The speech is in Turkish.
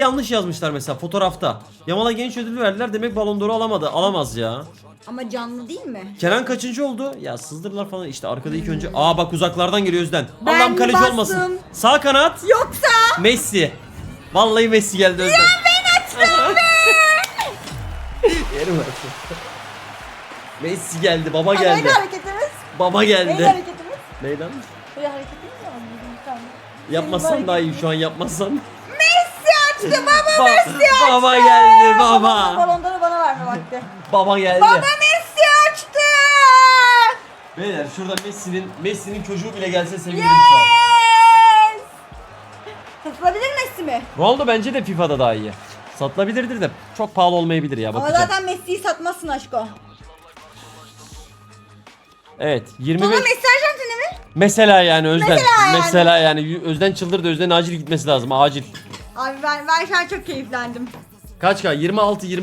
yanlış yazmışlar mesela fotoğrafta. Yamal'a genç ödülü verdiler demek Ballon d'Or'u alamadı. Alamaz ya. Ama canlı değil mi? Kenan kaçıncı oldu? Ya sızdırlar falan işte arkada ilk önce. Aa bak uzaklardan geliyor Özden. Ben Allah'ım kaleci bastım. olmasın. Sağ kanat. Yoksa Messi. Vallahi Messi geldi Özden. Ya ben açtım be. Yerim artık. Messi geldi, baba geldi. neydi hareketimiz? Baba Neydi geldi. hareketimiz? Neyden? Böyle hareketimiz mi? Tamam. Yapmazsan daha iyi şu an yapmazsan. Açtı baba Ba- Messi açtı. baba geldi Baba balonları bana verme vakti. Baba geldi. baba Messi açtı. Beyler şurada Messi'nin Messi'nin çocuğu bile gelse sevinirim şu an. Yes. Satılabilir Messi mi? Ronaldo bence de FIFA'da daha iyi. Satılabilirdir de çok pahalı olmayabilir ya Ama bakacağım. zaten Messi'yi satmazsın aşko. Evet Baba 25 Messi Arjantin'e mi? mesela yani Özden. Mesela yani. Mesela yani Özden çıldırdı Özden acil gitmesi lazım acil. Abi ben, ben şu an çok keyiflendim. Kaç K? 26 25